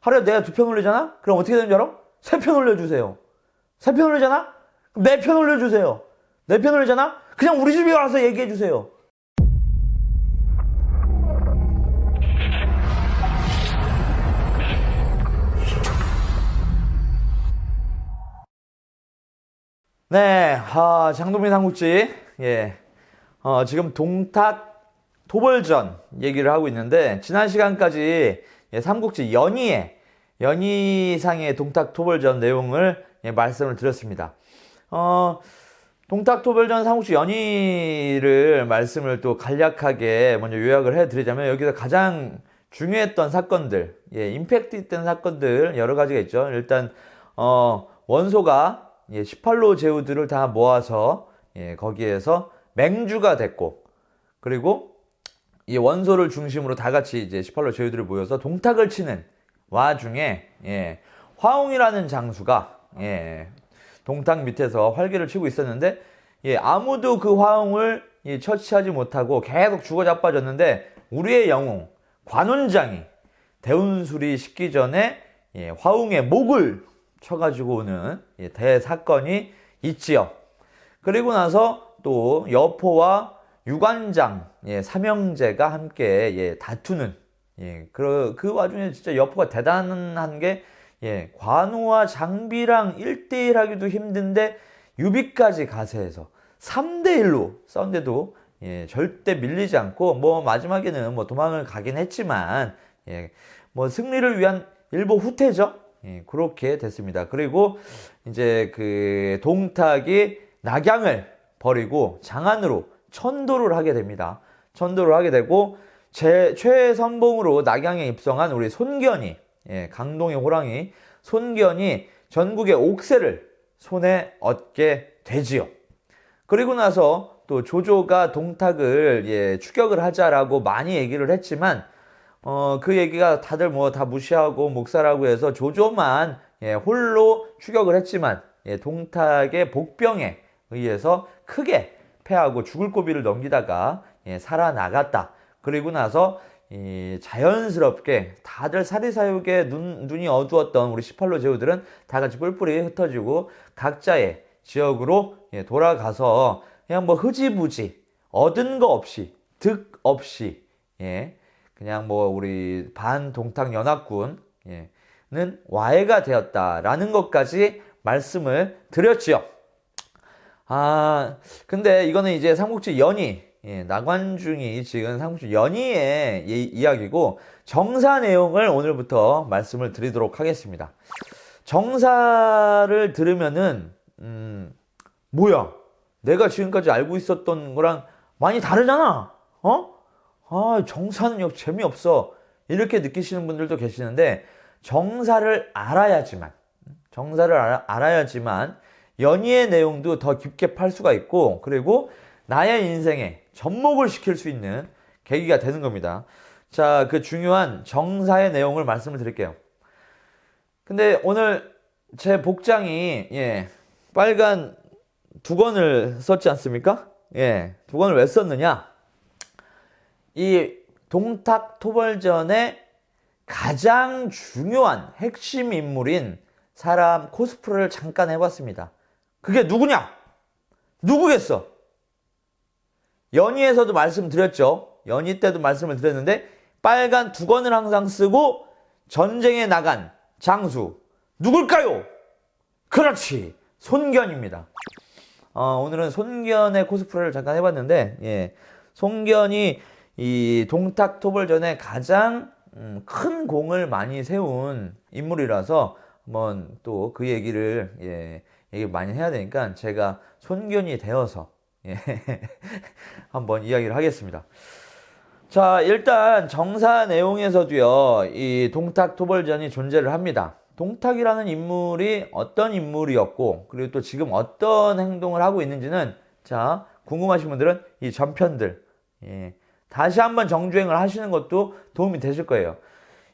하루에 내가 두 편 올리잖아? 그럼 어떻게 되는 줄 알아? 세 편 올려주세요. 세 편 올리잖아? 그럼 네 편 올려주세요. 네 편 올리잖아? 그냥 우리 집에 와서 얘기해주세요. 네, 아, 장동민 삼국지, 예, 어, 지금 동탁 도벌전 얘기를 하고 있는데, 지난 시간까지 예, 삼국지 연희의, 연희상의 동탁 도벌전 내용을 예, 말씀을 드렸습니다. 어, 동탁 도벌전 삼국지 연희를 말씀을 또 간략하게 먼저 요약을 해 드리자면, 여기서 가장 중요했던 사건들, 예, 임팩트 있던 사건들 여러 가지가 있죠. 일단, 어, 원소가 예, 18로 제후들을 다 모아서 예, 거기에서 맹주가 됐고 그리고 이 원소를 중심으로 다 같이 이제 18로 제후들을 모여서 동탁을 치는 와중에 예, 화웅이라는 장수가 예, 동탁 밑에서 활개를 치고 있었는데 예, 아무도 그 화웅을 예, 처치하지 못하고 계속 죽어 자빠졌는데 우리의 영웅 관훈장이 대운수리 식기 전에 예, 화웅의 목을 쳐가지고 오는 예, 대사건이 있지요. 그리고 나서 또 여포와 유관장, 예, 삼형제가 함께 예, 다투는 예, 그, 그 와중에 진짜 여포가 대단한 게 예, 관우와 장비랑 1대1 하기도 힘든데 유비까지 가세해서 3대1로 싸운데도 예, 절대 밀리지 않고 뭐 마지막에는 뭐 도망을 가긴 했지만 예, 뭐 승리를 위한 일보 후퇴죠. 예, 그렇게 됐습니다. 그리고 이제 그 동탁이 낙양을 버리고 장안으로 천도를 하게 됩니다. 천도를 하게 되고 제 최선봉으로 낙양에 입성한 우리 손견이 예, 강동의 호랑이 손견이 전국의 옥새를 손에 얻게 되지요. 그리고 나서 또 조조가 동탁을 예, 추격을 하자라고 많이 얘기를 했지만 어, 그 얘기가 다들 뭐 다 무시하고 묵살하고 해서 조조만 예, 홀로 추격을 했지만 예, 동탁의 복병에 의해서 크게 패하고 죽을 고비를 넘기다가 예, 살아나갔다. 그리고 나서 이 자연스럽게 다들 사리사욕에 눈, 눈이 어두웠던 우리 18로 제후들은 다 같이 뿔뿔이 흩어지고 각자의 지역으로 예, 돌아가서 그냥 뭐 흐지부지 얻은 거 없이 득 없이 예, 그냥 뭐 우리 반동탁 연합군은 와해가 되었다라는 것까지 말씀을 드렸지요. 아, 근데 이거는 이제 삼국지 연희, 예, 나관중이 지금 삼국지 연희의 이- 이야기고 정사 내용을 오늘부터 말씀을 드리도록 하겠습니다. 정사를 들으면은 음, 뭐야? 내가 지금까지 알고 있었던 거랑 많이 다르잖아. 어? 아, 정사는 역 재미없어. 이렇게 느끼시는 분들도 계시는데 정사를 알아야지만 정사를 알아, 알아야지만 연희의 내용도 더 깊게 팔 수가 있고 그리고 나의 인생에 접목을 시킬 수 있는 계기가 되는 겁니다. 자, 그 중요한 정사의 내용을 말씀을 드릴게요. 근데 오늘 제 복장이 예, 빨간 두 권을 썼지 않습니까? 예, 두 권을 왜 썼느냐? 이 동탁 토벌전의 가장 중요한 핵심 인물인 사람 코스프레를 잠깐 해봤습니다. 그게 누구냐? 누구겠어? 연희에서도 말씀드렸죠. 연희 때도 말씀을 드렸는데 빨간 두 권을 항상 쓰고 전쟁에 나간 장수 누굴까요? 그렇지 손견입니다. 어, 오늘은 손견의 코스프레를 잠깐 해봤는데 예, 손견이 이 동탁 토벌전에 가장 음, 큰 공을 많이 세운 인물이라서 한번 또 그 얘기를 예, 얘기 많이 해야 되니까 제가 손견이 되어서 예, 한번 이야기를 하겠습니다. 자, 일단 정사 내용에서도요, 이 동탁 토벌전이 존재를 합니다. 동탁이라는 인물이 어떤 인물이었고, 그리고 또 지금 어떤 행동을 하고 있는지는, 자, 궁금하신 분들은 이 전편들, 예, 다시 한번 정주행을 하시는 것도 도움이 되실 거예요.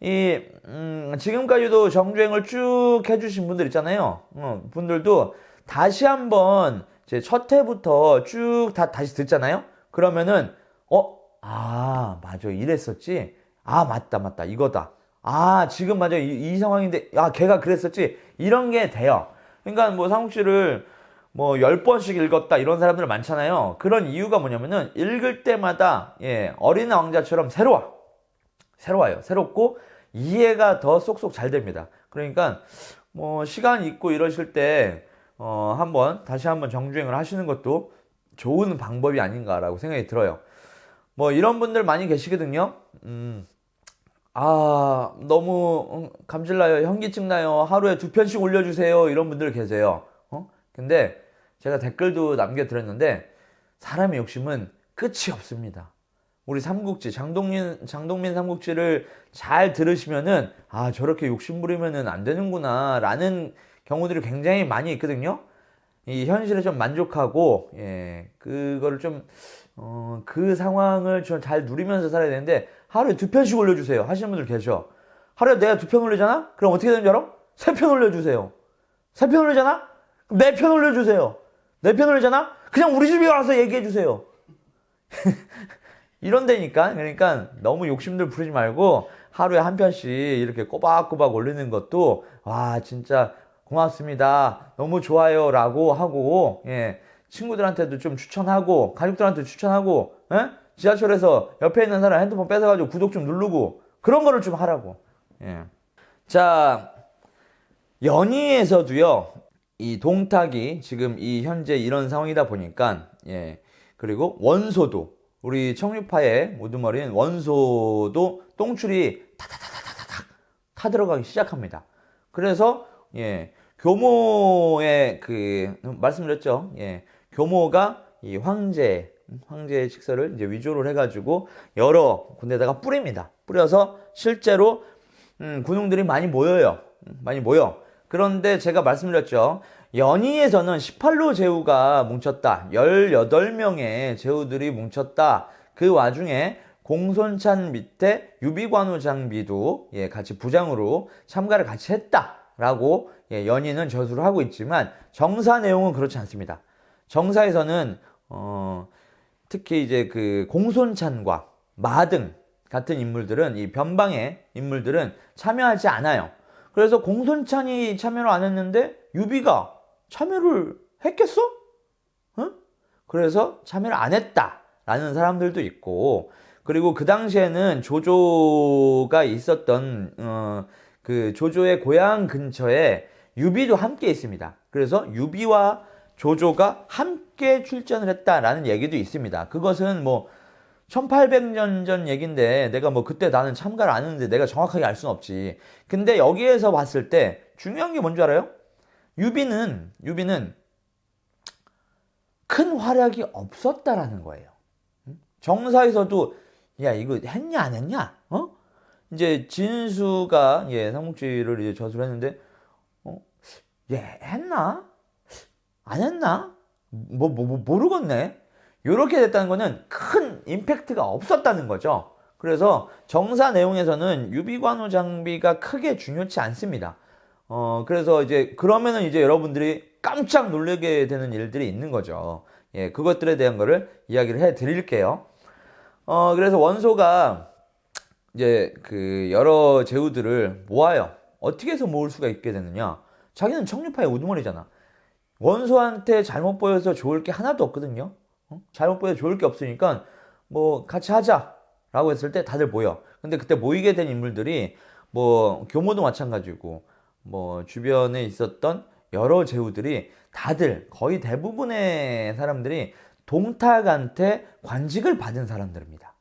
이, 음, 지금까지도 정주행을 쭉 해주신 분들 있잖아요. 어, 분들도 다시 한번 제 첫 회부터 쭉 다 다시 듣잖아요. 그러면은, 어, 아, 맞아. 이랬었지. 아, 맞다, 맞다. 이거다. 아, 지금 맞아. 이, 이 상황인데, 야, 걔가 그랬었지. 이런 게 돼요. 그러니까 뭐 삼국지를 뭐 10번씩 읽었다 이런 사람들 많잖아요. 그런 이유가 뭐냐면은 읽을 때마다 예, 어린 왕자처럼 새로워. 새로워요. 새롭고 이해가 더 쏙쏙 잘 됩니다. 그러니까 뭐 시간 있고 이러실 때 어, 한번 다시 한번 정주행을 하시는 것도 좋은 방법이 아닌가라고 생각이 들어요. 뭐 이런 분들 많이 계시거든요. 음. 아, 너무 음, 감질나요. 현기증 나요. 하루에 두 편씩 올려주세요. 이런 분들 계세요. 어? 근데 제가 댓글도 남겨드렸는데 사람의 욕심은 끝이 없습니다. 우리 삼국지 장동민 장동민 삼국지를 잘 들으시면은 아 저렇게 욕심 부리면은 안 되는구나라는 경우들이 굉장히 많이 있거든요. 이 현실에 좀 만족하고 예 그거를 좀 어, 그 상황을 좀 잘 누리면서 살아야 되는데 하루에 두 편씩 올려주세요 하시는 분들 계셔. 하루에 내가 두 편 올리잖아? 그럼 어떻게 되는 줄 알아? 세 편 올려주세요. 세 편 올리잖아? 그럼 네 편 올려주세요. 네 편 올리잖아? 그냥 우리 집에 와서 얘기해 주세요. 이런 데니까 그러니까 너무 욕심들 부리지 말고 하루에 한 편씩 이렇게 꼬박꼬박 올리는 것도 와 진짜 고맙습니다 너무 좋아요라고 하고 예 친구들한테도 좀 추천하고 가족들한테 추천하고 예? 지하철에서 옆에 있는 사람 핸드폰 뺏어가지고 구독 좀 누르고 그런 거를 좀 하라고 예. 자 연희에서도요 이 동탁이 지금 이 현재 이런 상황이다 보니까 예 그리고 원소도 우리 청류파의 우두머리인 원소도 똥줄이 타타타타타닥 타들어가기 시작합니다. 그래서 예 교모의 그 말씀드렸죠. 예 교모가 이 황제 황제의 식사를 이제 위조를 해가지고 여러 군데다가 뿌립니다. 뿌려서 실제로 음, 군웅들이 많이 모여요. 음, 많이 모여. 그런데 제가 말씀드렸죠. 연희에서는 18로 제후가 뭉쳤다. 18명의 제후들이 뭉쳤다. 그 와중에 공손찬 밑에 유비관우 장비도 예, 같이 부장으로 참가를 같이 했다라고 예, 연희는 저수를 하고 있지만 정사 내용은 그렇지 않습니다. 정사에서는 어, 특히 이제 그 공손찬과 마등 같은 인물들은 이 변방의 인물들은 참여하지 않아요. 그래서 공손찬이 참여를 안 했는데 유비가 참여를 했겠어? 응? 그래서 참여를 안 했다라는 사람들도 있고 그리고 그 당시에는 조조가 있었던 어, 그 조조의 고향 근처에 유비도 함께 있습니다. 그래서 유비와 조조가 함께 출전을 했다라는 얘기도 있습니다. 그것은 뭐 1800년 전 얘긴데 내가 뭐 그때 나는 참가를 안 했는데 내가 정확하게 알 수는 없지. 근데 여기에서 봤을 때 중요한 게 뭔지 알아요? 유비는 유비는 큰 활약이 없었다라는 거예요. 정사에서도 야 이거 했냐 안 했냐? 어? 이제 진수가 예 삼국지를 이제 저수를 했는데 어? 예 했나? 안 했나? 뭐, 뭐, 뭐 모르겠네. 이렇게 됐다는 거는 큰 임팩트가 없었다는 거죠. 그래서 정사 내용에서는 유비관우 장비가 크게 중요치 않습니다. 어, 그래서 이제 그러면은 이제 여러분들이 깜짝 놀라게 되는 일들이 있는 거죠. 예, 그것들에 대한 거를 이야기를 해 드릴게요. 어, 그래서 원소가 이제 그 여러 제후들을 모아요. 어떻게 해서 모을 수가 있게 되느냐? 자기는 청류파의 우두머리잖아. 원소한테 잘못 보여서 좋을 게 하나도 없거든요. 어? 잘못 보여서 좋을 게 없으니까 뭐 같이 하자라고 했을 때 다들 모여. 근데 그때 모이게 된 인물들이 뭐 교모도 마찬가지고 뭐 주변에 있었던 여러 제후들이 다들 거의 대부분의 사람들이 동탁한테 관직을 받은 사람들입니다.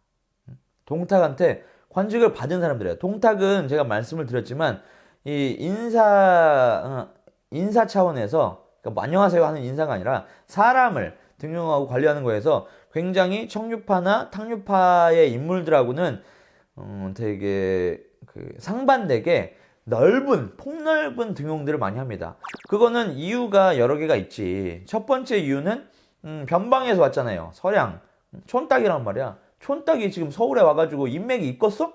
동탁한테 관직을 받은 사람들이에요. 동탁은 제가 말씀을 드렸지만 이 인사 어, 인사 차원에서 그러니까 뭐 안녕하세요 하는 인사가 아니라 사람을 등용하고 관리하는 거에서 굉장히 청류파나 탕류파의 인물들하고는 음, 되게 그 상반되게 넓은 폭넓은 등용들을 많이 합니다. 그거는 이유가 여러 개가 있지. 첫 번째 이유는 음, 변방에서 왔잖아요. 서량 촌딱이란 말이야. 촌딱이 지금 서울에 와가지고 인맥이 있겠어?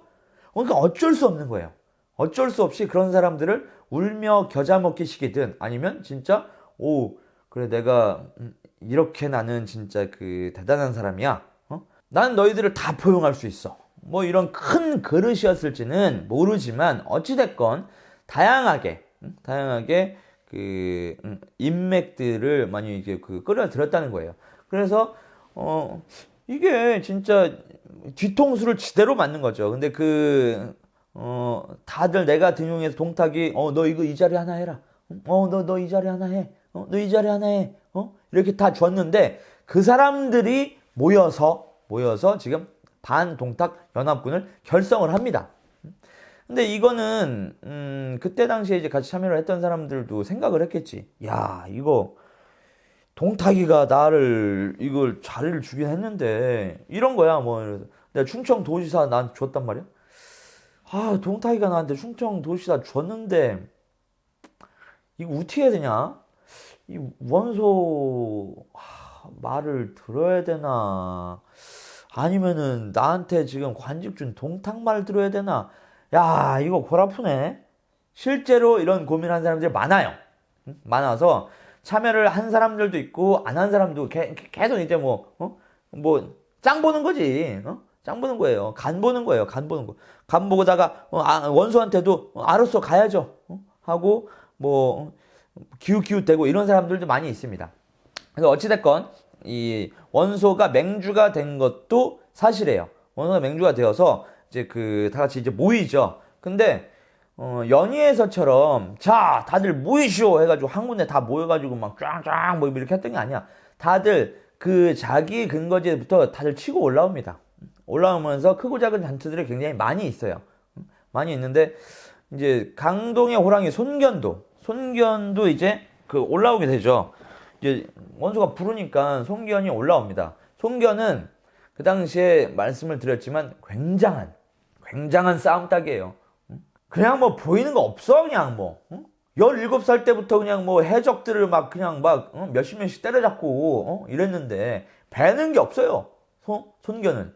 그러니까 어쩔 수 없는 거예요. 어쩔 수 없이 그런 사람들을 울며 겨자 먹기 시키든 아니면 진짜 오 그래 내가 음, 이렇게 나는 진짜 그 대단한 사람이야. 어? 나는 너희들을 다 포용할 수 있어. 뭐 이런 큰 그릇이었을지는 모르지만 어찌됐건 다양하게 음, 다양하게 그 음, 인맥들을 많이 이제 그 끌어들였다는 거예요. 그래서 어 이게 진짜 뒤통수를 지대로 맞는 거죠. 근데 그 어, 다들 내가 등용해서 동탁이, 어, 너 이거 이 자리 하나 해라. 어, 너, 너 이 자리 하나 해. 어, 너 이 자리 하나 해. 어? 이렇게 다 줬는데, 그 사람들이 모여서, 모여서 지금 반동탁 연합군을 결성을 합니다. 근데 이거는, 음, 그때 당시에 이제 같이 참여를 했던 사람들도 생각을 했겠지. 야, 이거, 동탁이가 나를, 이걸 자리를 주긴 했는데, 이런 거야, 뭐. 이래서. 내가 충청 도지사 나한테 줬단 말이야? 아, 동탁이가 나한테 충청 도시다 줬는데, 이거 어떻게 해야 되냐? 이 원소, 아, 말을 들어야 되나? 아니면은 나한테 지금 관직 준 동탁 말 들어야 되나? 야, 이거 골 아프네. 실제로 이런 고민하는 사람들이 많아요. 응? 많아서 참여를 한 사람들도 있고, 안 한 사람도 개- 계속 이제 뭐, 어? 뭐, 짱 보는 거지. 어? 짱 보는 거예요. 간 보는 거예요. 간 보는 거. 간 보고다가 어, 아, 원수한테도 어, 알았어 가야죠 어? 하고 뭐 기웃기웃대고 이런 사람들도 많이 있습니다. 그래서 어찌됐건 이 원소가 맹주가 된 것도 사실이에요. 원소가 맹주가 되어서 이제 그 다 같이 이제 모이죠. 근데 어, 연희에서처럼 자 다들 모이시오 해가지고 한 군데 다 모여가지고 막 쫙쫙 뭐 이렇게 했던 게 아니야. 다들 그 자기 근거지부터 다들 치고 올라옵니다. 올라오면서 크고 작은 단체들이 굉장히 많이 있어요. 많이 있는데 이제 강동의 호랑이 손견도 손견도 이제 그 올라오게 되죠. 이제 원수가 부르니까 손견이 올라옵니다. 손견은 그 당시에 말씀을 드렸지만 굉장한 굉장한 싸움닭이에요. 그냥 뭐 보이는 거 없어 그냥 뭐. 응? 17살 때부터 그냥 뭐 해적들을 막 그냥 막 어? 몇십 명씩 때려잡고 어? 이랬는데 배는 게 없어요. 손, 손견은.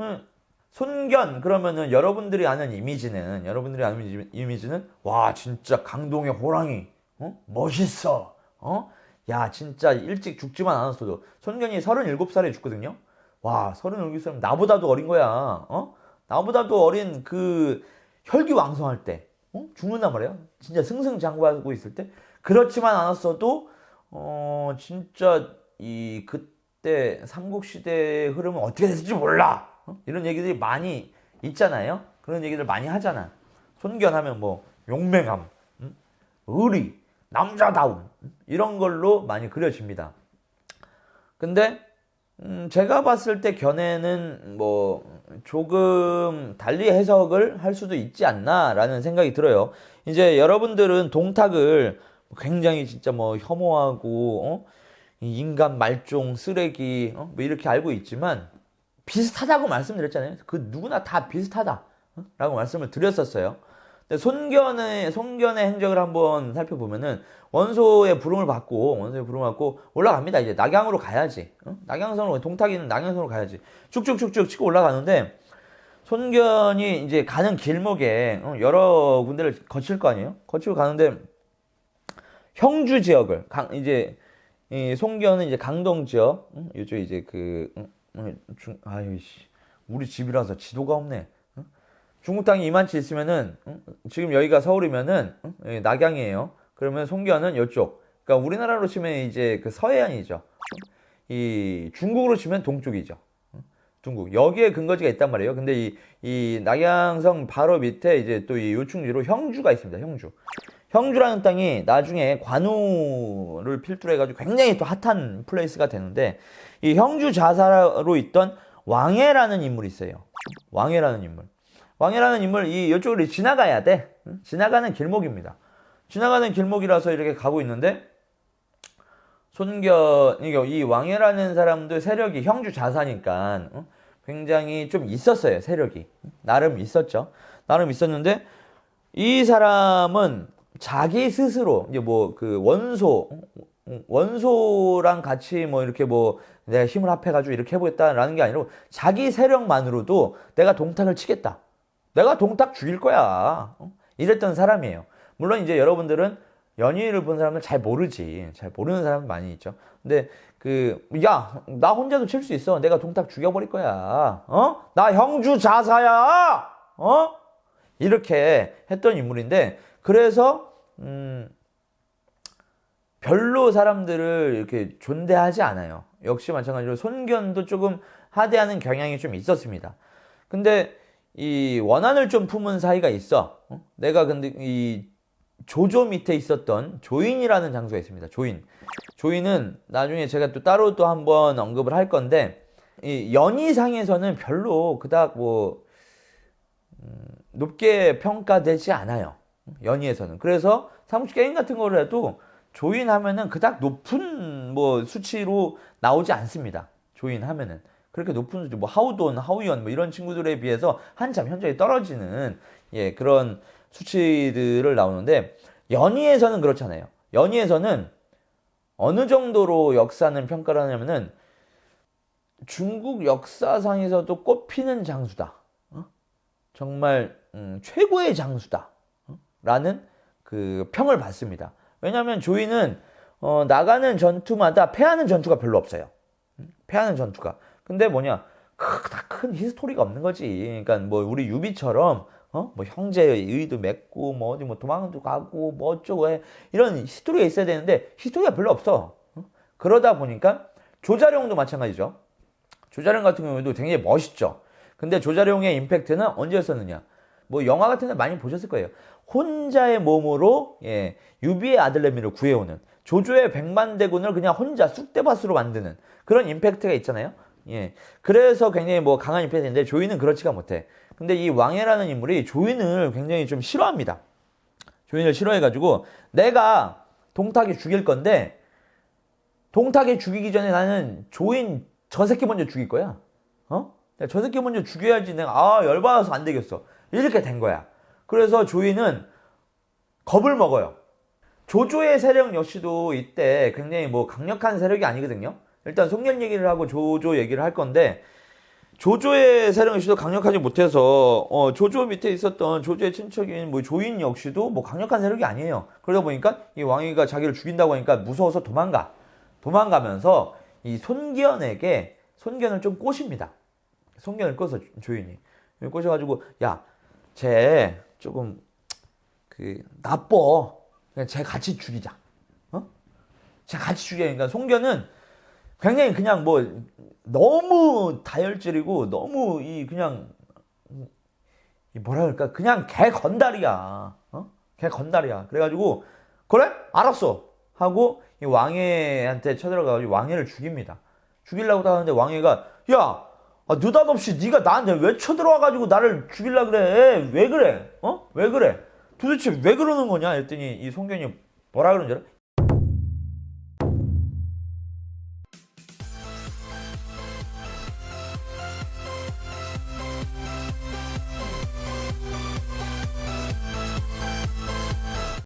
응. 손견 그러면은 여러분들이 아는 이미지는 여러분들이 아는 이미지- 이미지는 와 진짜 강동의 호랑이 어? 멋있어 어? 야 진짜 일찍 죽지만 않았어도 손견이 37살에 죽거든요 와 37살이면 나보다도 어린 거야 어? 나보다도 어린 그 혈기왕성할 때 어? 죽는단 말이야 진짜 승승장구하고 있을 때 그렇지만 않았어도 어 진짜 이 그때 삼국시대의 흐름은 어떻게 됐을지 몰라 어? 이런 얘기들이 많이 있잖아요. 그런 얘기들 많이 하잖아. 손견하면 뭐 용맹함, 음? 의리, 남자다움 음? 이런 걸로 많이 그려집니다. 근데 음, 제가 봤을 때 견해는 뭐 조금 달리 해석을 할 수도 있지 않나라는 생각이 들어요. 이제 여러분들은 동탁을 굉장히 진짜 뭐 혐오하고 어? 이 인간 말종 쓰레기 어? 뭐 이렇게 알고 있지만 비슷하다고 말씀드렸잖아요. 그 누구나 다 비슷하다. 어? 라고 말씀을 드렸었어요. 손견의, 손견의 행적을 한번 살펴보면은 원소의 부름을 받고, 원소의 부름을 받고 올라갑니다. 이제 낙양으로 가야지. 어? 낙양선으로, 동탁이는 낙양선으로 가야지. 쭉쭉쭉쭉 치고 올라가는데 손견이 이제 가는 길목에 어? 여러 군데를 거칠 거 아니에요? 거치고 가는데 형주 지역을, 강, 이제 이 송견은 이제 강동 지역, 응? 이쪽 이제 그, 응? 어, 중, 아유, 씨. 우리 집이라서 지도가 없네. 응? 중국 땅이 이만치 있으면은, 응? 지금 여기가 서울이면은, 응? 여기 낙양이에요. 그러면 송견은 이쪽. 그러니까 우리나라로 치면 이제 그 서해안이죠. 이 중국으로 치면 동쪽이죠. 응? 중국. 여기에 근거지가 있단 말이에요. 근데 이, 이 낙양성 바로 밑에 이제 또 이 요충지로 형주가 있습니다. 형주. 형주라는 땅이 나중에 관우를 필두로 해가지고 굉장히 또 핫한 플레이스가 되는데 이 형주 자사로 있던 왕해라는 인물이 있어요. 왕해라는 인물. 왕해라는 인물 이 이쪽으로 지나가야 돼. 응? 지나가는 길목입니다. 지나가는 길목이라서 이렇게 가고 있는데 손견 이게 이 왕해라는 사람도 세력이 형주 자사니까 응? 굉장히 좀 있었어요 세력이 나름 있었죠. 나름 있었는데 이 사람은 자기 스스로 이제 뭐 그 원소 원소랑 같이 뭐 이렇게 뭐 내가 힘을 합해가지고 이렇게 해보겠다라는 게 아니라 자기 세력만으로도 내가 동탁을 치겠다. 내가 동탁 죽일 거야. 어? 이랬던 사람이에요. 물론 이제 여러분들은 연희를 본 사람은 잘 모르지. 잘 모르는 사람 많이 있죠. 근데 그, 야, 나 혼자도 칠 수 있어. 내가 동탁 죽여버릴 거야. 어? 나 형주 자사야! 어? 이렇게 했던 인물인데, 그래서, 음, 별로 사람들을 이렇게 존대하지 않아요. 역시 마찬가지로 손견도 조금 하대하는 경향이 좀 있었습니다. 근데 이 원한을 좀 품은 사이가 있어. 어? 내가 근데 이 조조 밑에 있었던 조인이라는 장소가 있습니다. 조인. 조인은 나중에 제가 또 따로 또 한번 언급을 할 건데 이 연희상에서는 별로 그닥 뭐 음, 높게 평가되지 않아요. 연희에서는. 그래서 삼국지 게임 같은 거를 해도 조인하면은 그닥 높은 뭐 수치로 나오지 않습니다. 조인하면은. 그렇게 높은 수치, 뭐 하우돈, 하우연 뭐 이런 친구들에 비해서 한참 현저히 떨어지는 예, 그런 수치들을 나오는데 연희에서는 그렇잖아요. 연희에서는 어느 정도로 역사는 평가를 하냐면은 중국 역사상에서도 꼽히는 장수다. 어? 정말 음, 최고의 장수다. 어? 라는 그 평을 받습니다. 왜냐하면 조이는 어, 나가는 전투마다 패하는 전투가 별로 없어요. 음? 패하는 전투가. 근데 뭐냐 크다 큰 히스토리가 없는 거지. 그러니까 뭐 우리 유비처럼 어? 뭐 형제의 의도 맺고 뭐 어디 뭐 도망도 가고 뭐 어쩌고 해 이런 히스토리가 있어야 되는데 히스토리가 별로 없어. 어? 그러다 보니까 조자룡도 마찬가지죠. 조자룡 같은 경우에도 굉장히 멋있죠. 근데 조자룡의 임팩트는 언제였었느냐? 뭐 영화 같은 데 많이 보셨을 거예요. 혼자의 몸으로 예, 유비의 아들내미를 구해오는 조조의 백만대군을 그냥 혼자 쑥대밭으로 만드는 그런 임팩트가 있잖아요. 예. 그래서 굉장히 뭐 강한 임팩트인데 조이는 그렇지가 못해. 근데 이 왕해라는 인물이 조인을 굉장히 좀 싫어합니다. 조인을 싫어해가지고 내가 동탁이 죽일 건데 동탁이 죽이기 전에 나는 조인 저 새끼 먼저 죽일 거야. 어? 저 새끼 먼저 죽여야지 내가 아 열받아서 안 되겠어. 이렇게 된 거야. 그래서 조인은 겁을 먹어요. 조조의 세력 역시도 이때 굉장히 뭐 강력한 세력이 아니거든요. 일단 송년 얘기를 하고 조조 얘기를 할 건데 조조의 세력 역시도 강력하지 못해서 어, 조조 밑에 있었던 조조의 친척인 뭐 조인 역시도 뭐 강력한 세력이 아니에요. 그러다 보니까 이 왕위가 자기를 죽인다고 하니까 무서워서 도망가. 도망가면서 이 손견에게 손견을 좀 꼬십니다. 손견을 꼬서 조인이 꼬셔가지고 야 쟤 조금 그 나빠. 그냥 쟤 같이 죽이자. 어? 쟤 같이 죽이니까 송견은 굉장히 그냥 뭐 너무 다혈질이고 너무 이 그냥 이 뭐라 그럴까 그냥 개 건달이야. 어? 개 건달이야. 그래가지고 그래 알았어 하고 이 왕해한테 쳐들어가가지고 왕해를 죽입니다. 죽이려고 하는데 왕해가 야 아, 느닷없이 네가 나한테 왜 쳐들어와가지고 나를 죽일라 그래? 왜 그래? 어? 왜 그래? 도대체 왜 그러는 거냐? 했더니 이 송견이 뭐라 그러는 줄 알아?